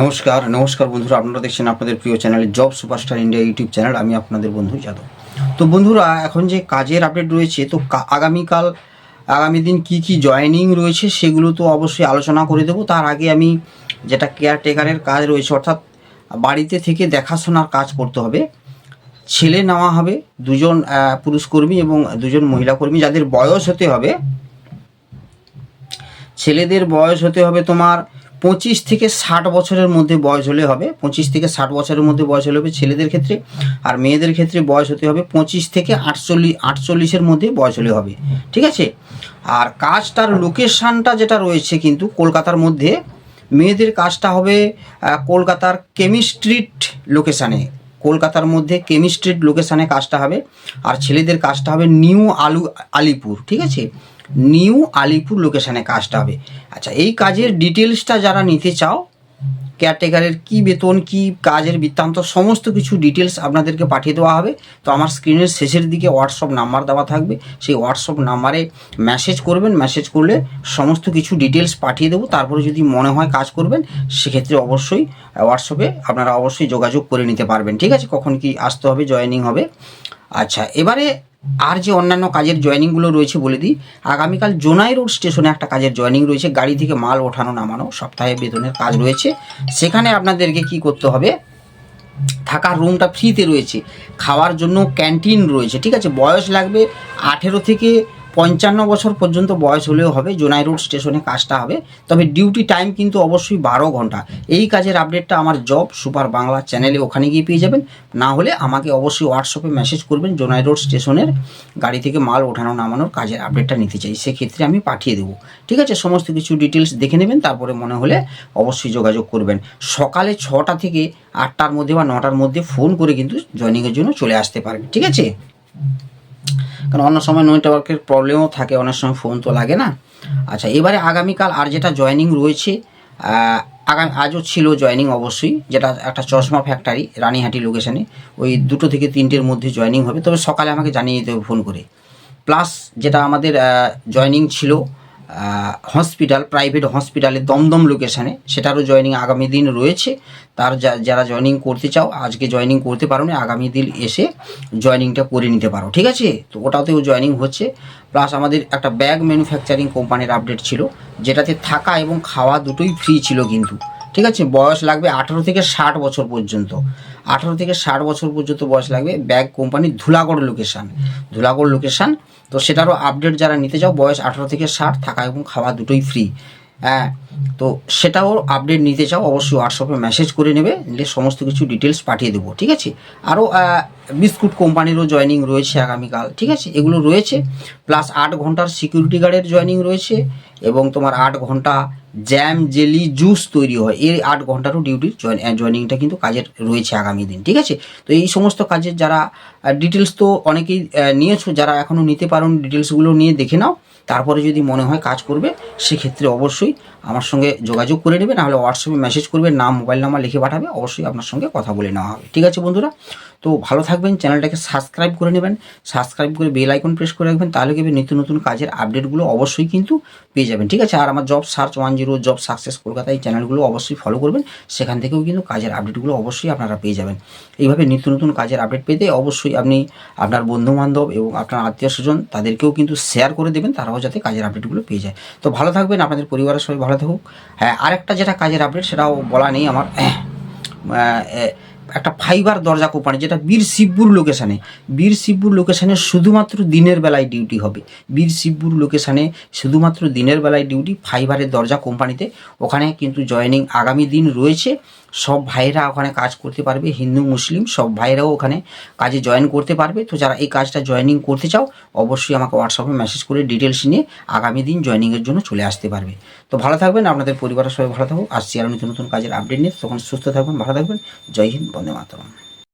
নমস্কার নমস্কার বন্ধুরা, আপনারা দেখছেন আপনাদের প্রিয় channel job superstar India YouTube channel. আমি আপনাদের বন্ধু যাদব। তো বন্ধুরা, এখন যে কাজের আপডেট রয়েছে, তো আগামীকাল, আগামী দিন কি কি জয়েনিং রয়েছে সেগুলো তো অবশ্যই আলোচনা করে দেবো। তার আগে আমি যেটা কেয়ারটেকারের কাজ রয়েছে, অর্থাৎ বাড়িতে থেকে দেখাশোনার কাজ করতে হবে। ছেলে নেওয়া হবে, দুজন পুরুষ কর্মী এবং দুজন মহিলা কর্মী যাদের বয়স হতে হবে। ছেলেদের বয়স হতে হবে তোমার পঁচিশ থেকে ষাট বছরের মধ্যে বয়স হলে হবে, পঁচিশ থেকে ষাট বছরের মধ্যে বয়স হলে হবে ছেলেদের ক্ষেত্রে, আর মেয়েদের ক্ষেত্রে বয়স হতে হবে পঁচিশ থেকে আটচল্লিশ আটচল্লিশের মধ্যে বয়স হলে হবে, ঠিক আছে? আর কাজটার লোকেশানটা যেটা রয়েছে কিন্তু কলকাতার মধ্যে, মেয়েদের কাজটা হবে কলকাতার কেমিস্ট্রিট লোকেশানে, কলকাতার মধ্যে কেমিস্ট্রিট লোকেশানে কাজটা হবে, আর ছেলেদের কাজটা হবে নিউ আলু, আলিপুর, ঠিক আছে? নিউ আলিপুর লোকেশানে কাজটা হবে। আচ্ছা এই কাজের ডিটেলসটা যারা নিতে চাও কেয়ারটেকারের কি বেতন, কি কাজের বৃত্তান্ত, সমস্ত কিছু ডিটেলস আপনাদেরকে পাঠিয়ে দেওয়া হবে। তো আমার স্ক্রিনের শেষের দিকে হোয়াটসঅ্যাপ নাম্বার দেওয়া থাকবে। সেই হোয়াটসঅ্যাপ নাম্বারে মেসেজ করবেন। মেসেজ করলে সমস্ত কিছু ডিটেলস পাঠিয়ে দেবো। তারপরে যদি মনে হয় কাজ করবেন, সেক্ষেত্রে অবশ্যই হোয়াটসঅ্যাপে আপনারা অবশ্যই যোগাযোগ করে নিতে পারবেন। ঠিক আছে? কখন কি আসতে হবে জয়েনিং হবে। আচ্ছা এবারে আর যে অন্যান্য কাজের জয়নিংগুলো রয়েছে বলে দিই, আগামীকাল জোনাই রোড স্টেশনে একটা কাজের জয়নিং রয়েছে, গাড়ি থেকে মাল ওঠানো নামানো, সপ্তাহে বেতনের কাজ রয়েছে। সেখানে আপনাদেরকে কি করতে হবে? থাকার রুমটা ফ্রিতে রয়েছে, খাওয়ার জন্য ক্যান্টিন রয়েছে, ঠিক আছে? বয়স লাগবে আঠেরো থেকে পঞ্চান্ন বছর পর্যন্ত বয়স হলেও হবে জোনাই রোড স্টেশনে কাজটা হবে। তবে ডিউটি টাইম কিন্তু অবশ্যই বারো ঘণ্টা। এই কাজের আপডেটটা আমার জব সুপার বাংলা চ্যানেলে ওখানে গিয়ে পেয়ে যাবেন। না হলে আমাকে অবশ্যই হোয়াটসঅ্যাপে মেসেজ করবেন জোনাই রোড স্টেশনের গাড়ি থেকে মাল ওঠানো নামানোর কাজের আপডেটটা নিতে চাই। সেক্ষেত্রে আমি পাঠিয়ে দেবো। ঠিক আছে? সমস্ত কিছু ডিটেলস দেখে নেবেন, তারপরে মনে হলে অবশ্যই যোগাযোগ করবেন। সকালে ছটা থেকে আটটার মধ্যে বা নটার মধ্যে ফোন করে কিন্তু জয়নিংয়ের জন্য চলে আসতে পারবেন। ঠিক আছে? কারণ অন্য সময় নেটওয়ার্কের প্রবলেমও থাকে, অনেক সময় ফোন তো লাগে না। আচ্ছা এবারে আগামীকাল আর যেটা জয়নিং রয়েছে আগামী, আজও ছিল জয়নিং অবশ্যই, যেটা একটা চশমা ফ্যাক্টরি রানীহাটি লোকেশানে ওই দুটো থেকে তিনটের মধ্যে জয়নিং হবে। তবে সকালে আমাকে জানিয়ে দিতে হবে ফোন করে। প্লাস যেটা আমাদের জয়নিং ছিল হসপিটাল প্রাইভেট হসপিটালে দমদম লোকেশানে সেটারও জয়েনিং আগামী দিন রয়েছে। তার যারা জয়েনিং করতে চাও, আজকে জয়েনিং করতে পারো না, আগামী দিন এসে জয়েনিংটা করে নিতে পারো, ঠিক আছে? তো ওটাতেও জয়েনিং হচ্ছে। প্লাস আমাদের একটা ব্যাগ ম্যানুফ্যাকচারিং কোম্পানির আপডেট ছিল, যেটাতে থাকা এবং খাওয়া দুটোই ফ্রি ছিল কিন্তু, ঠিক আছে? বয়স লাগবে আঠারো থেকে ষাট বছর পর্যন্ত। আঠারো থেকে ষাট বছর পর্যন্ত বয়স লাগবে bag company Dhulagarh location Dhulagarh location তো সেটারও আপডেট যারা নিতে চাও, বয়স আঠারো থেকে ষাট, থাকা এবং খাওয়া দুটোই ফ্রি হ্যাঁ তো সেটাও আপডেট নিতে চাও, অবশ্যই হোয়াটসঅ্যাপে মেসেজ করে নেবে, নিলে সমস্ত কিছু ডিটেলস পাঠিয়ে দেবো, ঠিক আছে? আরও বিস্কুট কোম্পানিরও জয়েনিং রয়েছে আগামীকাল, ঠিক আছে? এগুলো রয়েছে প্লাস আট ঘণ্টার সিকিউরিটি গার্ডের জয়েনিং রয়েছে, এবং তোমার আট ঘণ্টা জ্যাম জেলি জুস তৈরি হয়। এই আট ঘন্টারও ডিউটির জয়েনিংটা কিন্তু কাজের রয়েছে আগামী দিন, ঠিক আছে? তো এই সমস্ত কাজের যারা ডিটেলস তো অনেকেই নিয়েছো, যারা এখনও নিতে পারো ডিটেলসগুলো নিয়ে দেখে নাও, তারপরে যদি মনে হয় কাজ করবে, সেক্ষেত্রে অবশ্যই আমার সঙ্গে যোগাযোগ করে নেবে নাহলে হোয়াটসঅ্যাপে মেসেজ করবে নাম মোবাইল নাম্বার লিখে পাঠাবে, অবশ্যই আপনার সঙ্গে কথা বলে নেওয়া হবে। ঠিক আছে বন্ধুরা? তো ভালো থাকবেন, চ্যানেলটাকে সাবস্ক্রাইব করে নেবেন সাবস্ক্রাইব করে বেল আইকন প্রেস করে রাখবেন, তাহলে কিন্তু নিত্য নতুন কাজের আপডেটগুলো অবশ্যই কিন্তু পেয়ে যাবেন। ঠিক আছে? আর আমার job search one zero job success Kolkata এই চ্যানেলগুলো অবশ্যই ফলো করবেন, সেখান থেকেও কিন্তু কাজের আপডেটগুলো অবশ্যই আপনারা পেয়ে যাবেন। এইভাবে নিত্য নতুন কাজের আপডেট পেতে অবশ্যই আপনি আপনার বন্ধু বান্ধব এবং আপনার আত্মীয় স্বজন তাদেরকেও কিন্তু শেয়ার করে দেবেন, তারাও যাতে কাজের আপডেটগুলো পেয়ে যায়। তো ভালো থাকবেন, আপনাদের পরিবারের সবাই ভালো থাকুক হ্যাঁ আরেকটা যেটা কাজের আপডেট সেটাও বলা নেই আমার। একটা ফাইবার দরজা কোম্পানি যেটা বীর শিবপুর লোকেশানে বীর শিবপুর লোকেশানে শুধুমাত্র দিনের বেলায় ডিউটি হবে। বীর শিবপুর লোকেশানে শুধুমাত্র দিনের বেলায় ডিউটি ফাইবারের দরজা কোম্পানিতে ওখানে কিন্তু জয়নিং আগামী দিন রয়েছে। সব ভাইরা ওখানে কাজ করতে পারবে, হিন্দু, মুসলিম, সব ভাইরাও ওখানে কাজে জয়েন করতে পারবে। তো যারা এই কাজটা জয়েনিং করতে চাও, অবশ্যই আমাকে হোয়াটসঅ্যাপে মেসেজ করে ডিটেলস নিয়ে আগামী দিন জয়েনিংয়ের জন্য চলে আসতে পারবে। তো ভালো থাকবেন, আপনাদের পরিবারের সবাই ভালো থাকুক। আসছি আরও নতুন নতুন কাজের আপডেট নিয়ে। তখন সুস্থ থাকবেন, ভালো থাকবেন। জয় হিন্দ, বন্দে মাতরম।